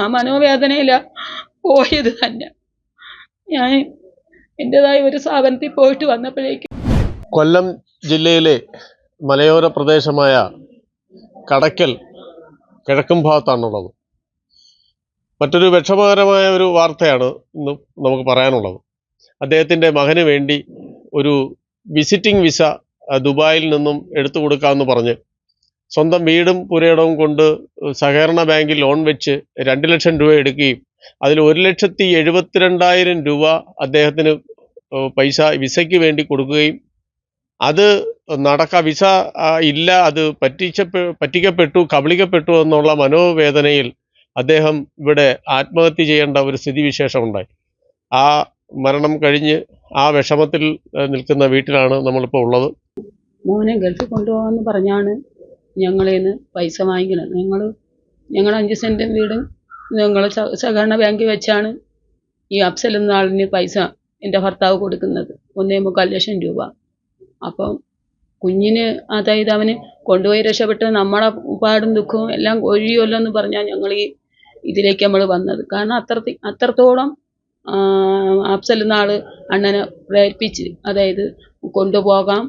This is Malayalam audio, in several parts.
ആ മനോവേദനയില പോയത് തന്നെ. ഞാൻ എന്റെതായ ഒരു സ്ഥാപനത്തിൽ പോയിട്ട് വന്നപ്പോഴേക്കും കൊല്ലം ജില്ലയിലെ മലയോര പ്രദേശമായ കടയ്ക്കൽ കിഴക്കും ഭാഗത്താണുള്ളത്. മറ്റൊരു വിഷമകരമായ ഒരു വാർത്തയാണ് ഇന്ന് നമുക്ക് പറയാനുള്ളത്. അദ്ദേഹത്തിന്റെ മകന് വേണ്ടി ഒരു വിസിറ്റിംഗ് വിസ ദുബായിൽ നിന്നും എടുത്തു കൊടുക്കാമെന്ന് പറഞ്ഞ് സ്വന്തം വീടും പുരയിടവും കൊണ്ട് സഹകരണ ബാങ്കിൽ ലോൺ വെച്ച് രണ്ട് ലക്ഷം രൂപ എടുക്കുകയും അതിൽ ഒരു ലക്ഷത്തി എഴുപത്തിരണ്ടായിരം രൂപ അദ്ദേഹത്തിന് പൈസ വിസയ്ക്ക് വേണ്ടി കൊടുക്കുകയും അത് നടക്ക വിസ ഇല്ല അത് പറ്റിച്ച പറ്റിക്കപ്പെട്ടു കബളിക്കപ്പെട്ടു എന്നുള്ള മനോവേദനയിൽ അദ്ദേഹം ഇവിടെ ആത്മഹത്യ ചെയ്യേണ്ട ഒരു സ്ഥിതിവിശേഷമുണ്ടായി ആ മരണം കഴിഞ്ഞ് ആ വിഷമത്തിൽ നിൽക്കുന്ന വീട്ടിലാണ് നമ്മളിപ്പോൾ ഉള്ളത്. മോനെ ഗൾഫിൽ കൊണ്ടുപോകാമെന്ന് പറഞ്ഞാണ് ഞങ്ങളിൽ നിന്ന് പൈസ വാങ്ങിക്കുന്നത് ഞങ്ങൾ ഞങ്ങൾ അഞ്ച് സെന്റും വീടും ഞങ്ങൾ സഹകരണ ബാങ്കിൽ വെച്ചാണ് ഈ അഫ്സൽ എന്ന ആളിന് പൈസ എന്റെ ഭർത്താവ് കൊടുക്കുന്നത്. ഒന്നേ മുക്കാൽ ലക്ഷം രൂപ. അപ്പം കുഞ്ഞിന് അതായത് അവന് കൊണ്ടുപോയി രക്ഷപ്പെട്ട് നമ്മളെ പാടും ദുഃഖവും എല്ലാം ഒഴിയുമല്ലോ എന്ന് പറഞ്ഞാൽ ഞങ്ങൾ ഈ ഇതിലേക്ക് നമ്മൾ വന്നത്. കാരണം അത്ര അത്രത്തോളം അഫ്സൽ എന്ന അണ്ണനെ പ്രേരിപ്പിച്ച് അതായത് കൊണ്ടുപോകാം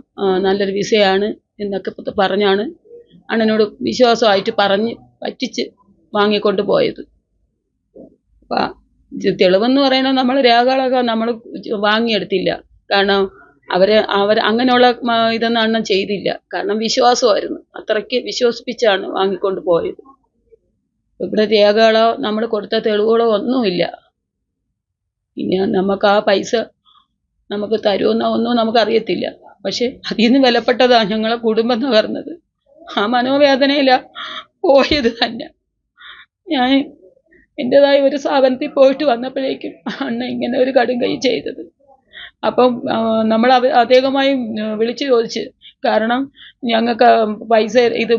നല്ലൊരു വിസയാണ് എന്നൊക്കെ പറഞ്ഞാണ് അണ്ണനോട് വിശ്വാസമായിട്ട് പറഞ്ഞ് പറ്റിച്ച് വാങ്ങിക്കൊണ്ട് പോയത്. അപ്പം തെളിവെന്ന് പറയുന്നത് നമ്മൾ രേഖകളൊക്കെ നമ്മൾ വാങ്ങിയെടുത്തില്ല. കാരണം അവരെ അവർ അങ്ങനെയുള്ള ഇതൊന്നും അണ്ണൻ ചെയ്തില്ല. കാരണം വിശ്വാസമായിരുന്നു. അത്രയ്ക്ക് വിശ്വസിപ്പിച്ചാണ് വാങ്ങിക്കൊണ്ട് പോയത്. ഇവിടെ രേഖകളോ നമ്മൾ കൊടുത്ത തെളിവുകളോ ഒന്നുമില്ല. പിന്നെ നമുക്ക് ആ പൈസ നമുക്ക് തരുമെന്നോ ഒന്നും നമുക്കറിയത്തില്ല. പക്ഷെ അതിൽ നിന്ന് വിലപ്പെട്ടതാണ് ഞങ്ങളെ കുടുംബം തകർന്നത് ആ മനോവേദനയില്ല പോയത് തന്നെ. ഞാൻ എന്റെതായ ഒരു സ്ഥാപനത്തിൽ പോയിട്ട് വന്നപ്പോഴേക്കും അണ്ണ ഇങ്ങനെ ഒരു കടും കൈ ചെയ്തത്. അപ്പം നമ്മൾ അദ്ദേഹമായി വിളിച്ചു ചോദിച്ച് കാരണം ഞങ്ങൾക്ക് പൈസ ഇത്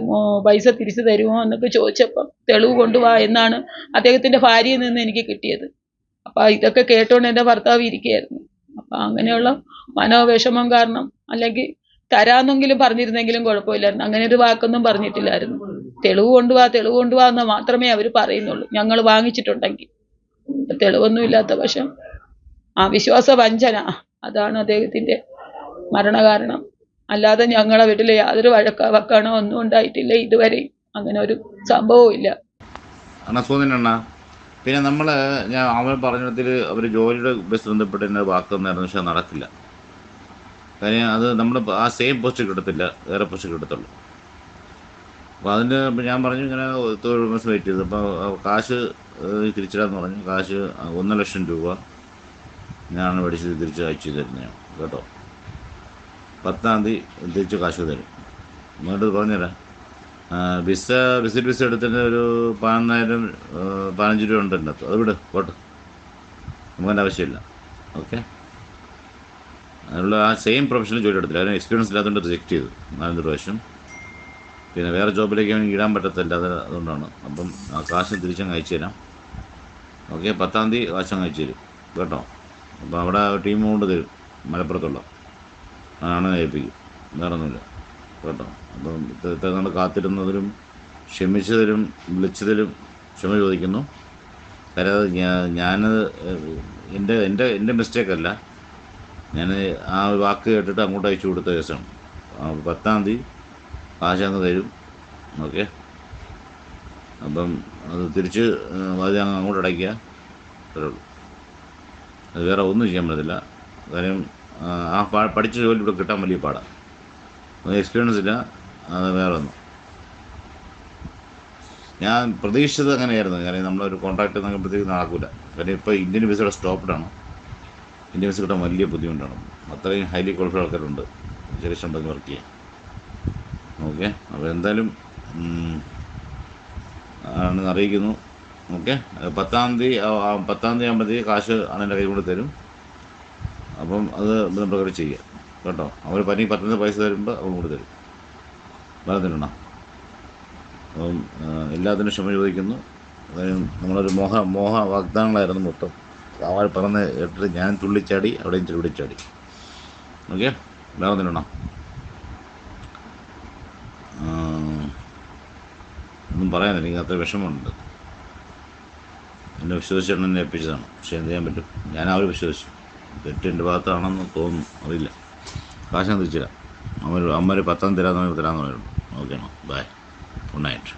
പൈസ തിരിച്ചു തരുമോ? എന്നൊക്കെ ചോദിച്ചപ്പം തെളിവ് കൊണ്ടുപോവാ എന്നാണ് അദ്ദേഹത്തിന്റെ ഭാര്യയിൽ നിന്ന് എനിക്ക് കിട്ടിയത്. അപ്പം ഇതൊക്കെ കേട്ടോണ്ട് എന്റെ ഭർത്താവ് ഇരിക്കുകയായിരുന്നു. അപ്പം അങ്ങനെയുള്ള മനോവിഷമം കാരണം അല്ലെങ്കിൽ തരാമെന്നെങ്കിലും പറഞ്ഞിരുന്നെങ്കിലും കുഴപ്പമില്ലായിരുന്നു. അങ്ങനെ ഒരു വാക്കൊന്നും പറഞ്ഞിട്ടില്ലായിരുന്നു. തെളിവ് കൊണ്ടുവാ തെളിവ് കൊണ്ടുവാ എന്ന് മാത്രമേ അവർ പറയുന്നുള്ളൂ. ഞങ്ങൾ വാങ്ങിച്ചിട്ടുണ്ടെങ്കിൽ. തെളിവൊന്നും ഇല്ലാത്ത പക്ഷം ആ വിശ്വാസ വഞ്ചന. അതാണ് അദ്ദേഹത്തിന്റെ മരണകാരണം. അല്ലാതെ ഞങ്ങളെ വീട്ടിൽ യാതൊരു വഴക്ക വക്കാണോ ഒന്നും ഉണ്ടായിട്ടില്ല ഇതുവരെ. അങ്ങനെ ഒരു സംഭവവും ഇല്ല. പിന്നെ നമ്മൾ ഞാൻ അവൻ പറഞ്ഞതിൽ അവർ ജോലിയുടെ ബസ് ബന്ധപ്പെട്ട് എന്നെ വാക്കുന്നായിരുന്നു പക്ഷെ നടക്കില്ല. കാര്യം അത് നമ്മൾ ആ സെയിം പോസ്റ്റ് കിട്ടത്തില്ല വേറെ പോസ്റ്റ് കിട്ടത്തുള്ളൂ അപ്പോൾ ഇപ്പം ഞാൻ പറഞ്ഞു ഇങ്ങനെ തൊഴിൽ മാസം വെയിറ്റ് ചെയ്തു. അപ്പോൾ കാശ് തിരിച്ചിടാന്ന് പറഞ്ഞു. കാശ് ഒന്നര ലക്ഷം രൂപ ഞാനാണ് മേടിച്ചത് തിരിച്ച് അയച്ചു തരുന്നത് കേട്ടോ? പത്താം തീയതി തിരിച്ച് കാശ് തരും. എന്നിട്ട് പറഞ്ഞുതരാം. വിസ വിസിറ്റ് വിസ എടുത്തിട്ട് ഒരു പതിനൊന്നായിരം ആ, പതിനഞ്ച് രൂപ ഉണ്ട് എന്റെ അത് വിട് പോട്ടെ. നമുക്കതിന്റെ ആവശ്യമില്ല. ഓക്കെ? അതിനുള്ള ആ സെയിം പ്രൊഫഷണൽ ജോലി എടുത്തില്ല. അതിന് എക്സ്പീരിയൻസ് ഇല്ലാത്തതുകൊണ്ട് റിജക്ട് ചെയ്തു. നാലഞ്ച് പ്രാവശ്യം പിന്നെ വേറെ ജോബിലേക്ക് അവന് ഇടാൻ പറ്റത്തില്ല. അത് അതുകൊണ്ടാണ്. അപ്പം ആ കാശ് തിരിച്ചങ്ങ് അയച്ചു തരാം. ഓക്കെ പത്താം തീയതി കാശങ്ങ് അയച്ചു തരും. കേട്ടോ? അപ്പോൾ അവിടെ ടീം കൊണ്ട് തരും. മലപ്പുറത്തുള്ള. ആണ് ഏൽപ്പിക്കും വേറെ ഒന്നുമില്ല കേട്ടോ? അപ്പം ഇത്ര നമ്മൾ കാത്തിരുന്നതിലും ക്ഷമിച്ചതിലും വിളിച്ചതിലും ക്ഷമ ചോദിക്കുന്നു. കാര്യം ഞാൻ എന്റെ എന്റെ എന്റെ മിസ്റ്റേക്കല്ല ഞാൻ ആ വാക്ക് കേട്ടിട്ട് അങ്ങോട്ട് അയച്ചു കൊടുത്ത കേസാണ്. പത്താം തീയതി കാശ് അങ്ങ് തരും. ഓക്കെ. അപ്പം അത് തിരിച്ച് അത് അങ്ങ് അങ്ങോട്ട് അടയ്ക്കുക. അത്രേ ഉള്ളൂ. അത് വേറെ ഒന്നും ചെയ്യാൻ പറ്റത്തില്ല. കാര്യം ആ, പാ- പഠിച്ച ജോലി ഇവിടെ കിട്ടാൻ വലിയ പാടാണ് എക്സ്പീരിയൻസ് ഇല്ല. അത് വേറെ ഒന്നും ഞാൻ പ്രതീക്ഷിച്ചത് അങ്ങനെയായിരുന്നു. കാര്യം നമ്മളൊരു കോൺട്രാക്ട് നോക്കുമ്പോഴത്തേക്ക് നടക്കില്ല കാര്യം ഇപ്പോൾ ഇന്ത്യൻ വിസയുടെ സ്റ്റോപ്ഡാണ് വിസ കിട്ടാൻ വലിയ ബുദ്ധിമുട്ടാണ്. അത്രയും ഹൈലി ക്വാളിഫൈഡ് ആൾക്കാരുണ്ട്. ചെറിയ ശമ്പളത്തിന് വർക്ക് ചെയ്യാൻ. ഓക്കെ? അപ്പോൾ എന്തായാലും ആണെന്ന് ആണ് അറിയിക്കുന്നു. ഓക്കെ? പത്താം തീയതി പത്താം തീയതി ആകുമ്പോഴത്തേക്ക് കാശ് അണ്ണന്റെ കൈ കൊണ്ട് തരും. അപ്പം അത് പ്രകാരം ചെയ്യുക കേട്ടോ? അവർ പനി പത്തുന്ന പൈസ തരുമ്പോൾ അവൻ കൊണ്ട് തരും. തരണം അപ്പം എല്ലാത്തിനും ക്ഷമ ചോദിക്കുന്നു. അതായത് നമ്മളൊരു മോഹ മോഹ വാഗ്ദാനങ്ങളായിരുന്നു മൊത്തം. അവൾ പറഞ്ഞ് കേട്ടിട്ട് ഞാൻ തുള്ളിച്ചാടി അവിടെയും ചുരുടിച്ചാടി. ഓക്കെ? വേറെ തരണം ഒന്നും പറയാനില്ല. എനിക്ക് അത്ര വിഷമമുണ്ട്. എന്നെ വിശ്വസിച്ചാണ് എന്നെ ഏൽപ്പിച്ചതാണ്. പക്ഷേ എന്ത് ചെയ്യാൻ പറ്റും? ഞാൻ അവർ വിശ്വസിച്ചു. തെറ്റ് എന്റെ ഭാഗത്താണെന്ന് തോന്നുന്നു. അറിയില്ല. കാശ് ഞാൻ തിരിച്ചില്ല. അമ്മ അമ്മ പത്താം തരാമെന്ന് പറയുമ്പോൾ തരാമെന്ന് പറഞ്ഞിട്ടുണ്ട് ഓക്കെ ബൈ. Good night.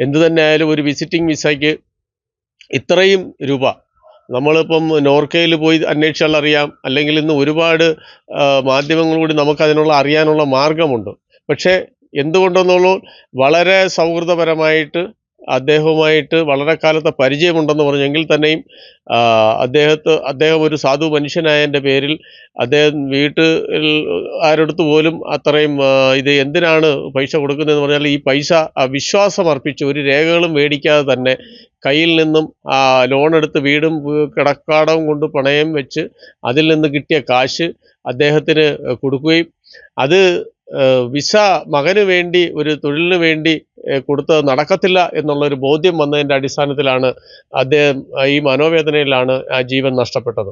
എന്തു തന്നെ ആയാലും ഒരു വിസിറ്റിംഗ് വിസയ്ക്ക് ഇത്രയും രൂപ നമ്മളിപ്പം നോർക്കയിൽ പോയി അന്വേഷിച്ചാൽ അറിയാം. അല്ലെങ്കിൽ ഇന്ന് ഒരുപാട് മാധ്യമങ്ങളിലൂടെ നമുക്കതിനുള്ള അറിയാനുള്ള മാർഗമുണ്ട്. പക്ഷേ എന്തുകൊണ്ടെന്നുള്ളൂ വളരെ സൗഹൃദപരമായിട്ട് അദ്ദേഹവുമായിട്ട് വളരെ കാലത്തെ പരിചയമുണ്ടെന്ന് പറഞ്ഞെങ്കിൽ തന്നെയും അദ്ദേഹത്ത് അദ്ദേഹം ഒരു സാധു മനുഷ്യനായതിന്റെ പേരിൽ അദ്ദേഹം വീട്ടിൽ ആരടുത്ത് പോലും അത്രയും ഇത് എന്തിനാണ് പൈസ കൊടുക്കുന്നതെന്ന് പറഞ്ഞാൽ ഈ പൈസ വിശ്വാസം അർപ്പിച്ച് ഒരു രേഖകളും മേടിക്കാതെ തന്നെ കയ്യിൽ നിന്നും ആ, ലോൺ എടുത്ത് വീടും കിടക്കാടവും കൊണ്ട് പണയം വെച്ച് അതിൽ നിന്ന് കിട്ടിയ കാശ് അദ്ദേഹത്തിന് കൊടുക്കുകയും അത് വിസ മകന് വേണ്ടി ഒരു തൊഴിലിന് വേണ്ടി കൊടുത്ത് നടക്കത്തില്ല എന്നുള്ളൊരു ബോധ്യം വന്നതിന്റെ അടിസ്ഥാനത്തിലാണ് അദ്ദേഹം ഈ മനോവേദനയിലാണ് ആ ജീവൻ നഷ്ടപ്പെട്ടത്.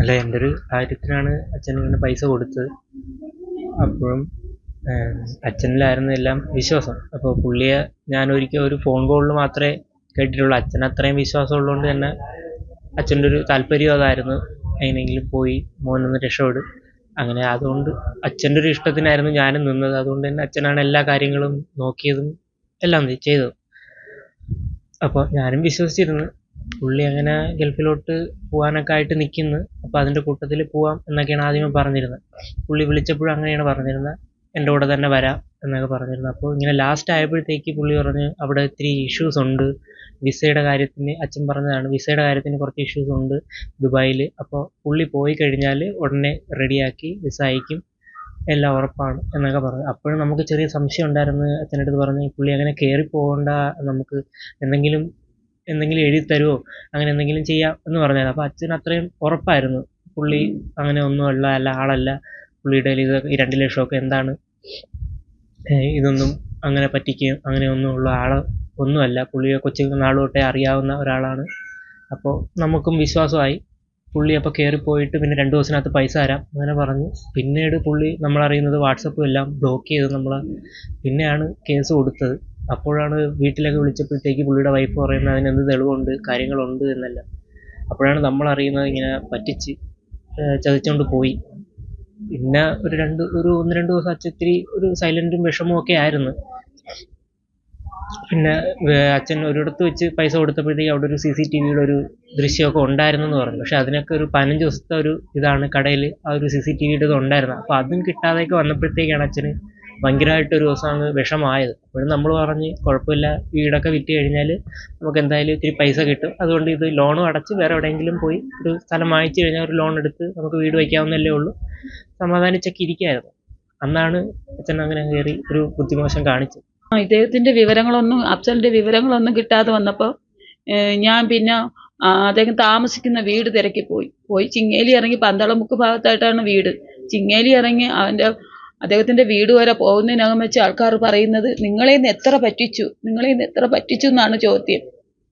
അല്ല എന്റെ ഒരു കാര്യത്തിനാണ് അച്ഛൻ ഇങ്ങനെ പൈസ കൊടുത്തത്. അപ്പോഴും അച്ഛനിലായിരുന്നു എല്ലാം വിശ്വാസം. അപ്പോൾ പുള്ളിയെ ഞാൻ ഒരിക്കൽ ഒരു ഫോൺ കോളിൽ മാത്രമേ കേട്ടിട്ടുള്ളൂ. അച്ഛൻ അത്രയും വിശ്വാസം ഉള്ളതുകൊണ്ട് തന്നെ അച്ഛന്റെ ഒരു താല്പര്യം അതായിരുന്നു. എങ്ങനെയെങ്കിലും പോയി മോനൊന്ന് രക്ഷപ്പെടും. അങ്ങനെ അതുകൊണ്ട് അച്ഛന്റെ ഒരു ഇഷ്ടത്തിനായിരുന്നു ഞാനും നിന്നത്. അതുകൊണ്ട് തന്നെ അച്ഛനാണ് എല്ലാ കാര്യങ്ങളും നോക്കിയതും എല്ലാം ചെയ്തതും. അപ്പോൾ ഞാനും വിശ്വസിച്ചിരുന്നു പുള്ളി അങ്ങനെ ഗൾഫിലോട്ട് പോകാനൊക്കെ ആയിട്ട് നിൽക്കുന്നു. അപ്പോൾ അതിന്റെ കൂട്ടത്തിൽ പോവാം എന്നൊക്കെയാണ് ആദ്യമേ പറഞ്ഞിരുന്നത്. പുള്ളി വിളിച്ചപ്പോഴും അങ്ങനെയാണ് പറഞ്ഞിരുന്നത്. എന്റെ കൂടെ തന്നെ വരാം എന്നൊക്കെ പറഞ്ഞിരുന്നത്. അപ്പോൾ ഇങ്ങനെ ലാസ്റ്റ് ആയപ്പോഴത്തേക്ക് പുള്ളി പറഞ്ഞ് അവിടെ ഇത്തിരി ഇഷ്യൂസ് ഉണ്ട്. വിസയുടെ കാര്യത്തിന് അച്ഛൻ പറഞ്ഞതാണ്. വിസയുടെ കാര്യത്തിന് കുറച്ച് ഇഷ്യൂസ് ഉണ്ട് ദുബായിൽ അപ്പോൾ പുള്ളി പോയി കഴിഞ്ഞാൽ ഉടനെ റെഡിയാക്കി വിസ അയക്കും. എല്ലാം ഉറപ്പാണ് എന്നൊക്കെ പറഞ്ഞു. അപ്പോഴും നമുക്ക് ചെറിയ സംശയം ഉണ്ടായിരുന്നു അച്ഛന്റെ അടുത്ത് പറഞ്ഞ് പുള്ളി അങ്ങനെ കയറി പോകണ്ട നമുക്ക് എന്തെങ്കിലും എന്തെങ്കിലും എഴുതി തരുമോ അങ്ങനെ എന്തെങ്കിലും ചെയ്യാം എന്ന് പറഞ്ഞാൽ അപ്പോൾ അച്ഛൻ അത്രയും ഉറപ്പായിരുന്നു. പുള്ളി അങ്ങനെ ഒന്നുമല്ല അല്ല ആളല്ല. പുള്ളിയുടെ ഇത് ഈ രണ്ട് ലക്ഷമൊക്കെ എന്താണ്? ഇതൊന്നും അങ്ങനെ പറ്റിക്കുകയും അങ്ങനെ ഒന്നും ഉള്ള ആൾ ഒന്നുമല്ല. പുള്ളിയെ കൊച്ചു നാൾ തൊട്ടേ അറിയാവുന്ന ഒരാളാണ്. അപ്പോൾ നമുക്കും വിശ്വാസമായി. പുള്ളി അപ്പോൾ കയറിപ്പോയിട്ട് പിന്നെ രണ്ട് ദിവസത്തിനകത്ത് പൈസ തരാം അങ്ങനെ പറഞ്ഞു. പിന്നീട് പുള്ളി നമ്മളറിയുന്നത് വാട്സപ്പും എല്ലാം ബ്ലോക്ക് ചെയ്ത് നമ്മൾ പിന്നെയാണ് കേസ് കൊടുത്തത്. അപ്പോഴാണ് വീട്ടിലൊക്കെ വിളിച്ചപ്പോഴത്തേക്ക് പുള്ളിയുടെ വൈഫ് പറയുന്നത് അതിനെന്ത് തെളിവുണ്ട് കാര്യങ്ങളുണ്ട് എന്നല്ല. അപ്പോഴാണ് നമ്മളറിയുന്നത് ഇങ്ങനെ പറ്റിച്ച് ചതിച്ചുകൊണ്ട് പോയി. പിന്നെ ഒരു രണ്ട് ഒരു ഒന്ന് രണ്ട് ദിവസം അച്ചത്തിരി ഒരു സൈലന്റും വിഷമവും ഒക്കെ ആയിരുന്നു. പിന്നെ അച്ഛൻ ഒരിടത്ത് വെച്ച് പൈസ കൊടുത്തപ്പോഴത്തേക്ക് അവിടെ ഒരു സി സി ടി വിയുടെ ഒരു ദൃശ്യമൊക്കെ ഉണ്ടായിരുന്നു എന്ന് പറഞ്ഞു. പക്ഷെ അതിനൊക്കെ ഒരു പതിനഞ്ച് ദിവസത്തെ ഒരു ഇതാണ് കടയിൽ ആ ഒരു സി സി ടി വിയുടെ ഉണ്ടായിരുന്നത്. അപ്പോൾ അതും കിട്ടാതെയൊക്കെ വന്നപ്പോഴത്തേക്കാണ് അച്ഛന് ഭയങ്കരമായിട്ട് ഒരു ദിവസം അങ്ങ് വിഷമായത് അപ്പോഴും നമ്മൾ പറഞ്ഞ് കുഴപ്പമില്ല വീടൊക്കെ വിറ്റ് കഴിഞ്ഞാൽ നമുക്ക് എന്തായാലും ഇത്തിരി പൈസ കിട്ടും. അതുകൊണ്ട് ഇത് ലോണും അടച്ച് വേറെ എവിടെയെങ്കിലും പോയി ഒരു സ്ഥലം വാങ്ങിച്ചു കഴിഞ്ഞാൽ ഒരു ലോൺ എടുത്ത് നമുക്ക് വീട് വയ്ക്കാവുന്നല്ലേ ഉള്ളൂ. സമാധാനിച്ചൊക്കെ ഇരിക്കുകയായിരുന്നു അന്നാണ് അച്ഛൻ അങ്ങനെ കയറി ഒരു ബുദ്ധിമോശം കാണിച്ചത്. ആ, ഇദ്ദേഹത്തിന്റെ വിവരങ്ങളൊന്നും അഫ്സലിന്റെ വിവരങ്ങളൊന്നും കിട്ടാതെ വന്നപ്പോൾ ഞാൻ പിന്നെ അദ്ദേഹം താമസിക്കുന്ന വീട് തിരക്കി പോയി. പോയി ചിങ്ങേലി ഇറങ്ങി പന്തളമുക്ക് ഭാഗത്തായിട്ടാണ് വീട്. ചിങ്ങേലി ഇറങ്ങി അവന്റെ അദ്ദേഹത്തിന്റെ വീട് വരെ പോകുന്നതിനകം വെച്ച് ആൾക്കാർ പറയുന്നത് നിങ്ങളെ ഇന്ന് എത്ര പറ്റിച്ചു? നിങ്ങളെ ഇന്ന് എത്ര പറ്റിച്ചു എന്നാണ് ചോദ്യം.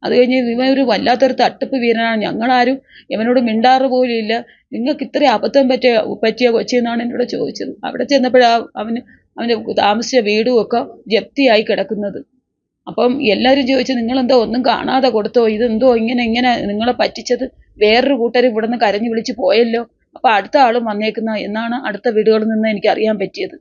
അത് കഴിഞ്ഞ് ഇവൻ ഒരു വല്ലാത്തൊരു തട്ടിപ്പ് വീരനാണ്. ഞങ്ങളാരും ഇവനോട് മിണ്ടാറ് പോലും ഇല്ല നിങ്ങൾക്ക് ഇത്ര അബദ്ധം പറ്റിയ പറ്റിയ കൊച്ചെന്നാണ് എന്നോട് ചോദിച്ചത്. അവിടെ ചെന്നപ്പോഴാ അവന് അവന്റെ താമസിച്ച വീടും ഒക്കെ ജപ്തിയായി കിടക്കുന്നത്. അപ്പം എല്ലാവരും ചോദിച്ചു നിങ്ങളെന്തോ ഒന്നും കാണാതെ കൊടുത്തോ? ഇതെന്തോ ഇങ്ങനെ ഇങ്ങനെ നിങ്ങളെ പറ്റിച്ചത്? വേറൊരു കൂട്ടർ ഇവിടുന്ന് കരഞ്ഞു വിളിച്ച് പോയല്ലോ. അപ്പോൾ അടുത്ത ആളും വന്നേക്കുന്ന എന്നാണ് അടുത്ത വീടുകളിൽ നിന്ന് എനിക്ക് അറിയാൻ പറ്റിയത്.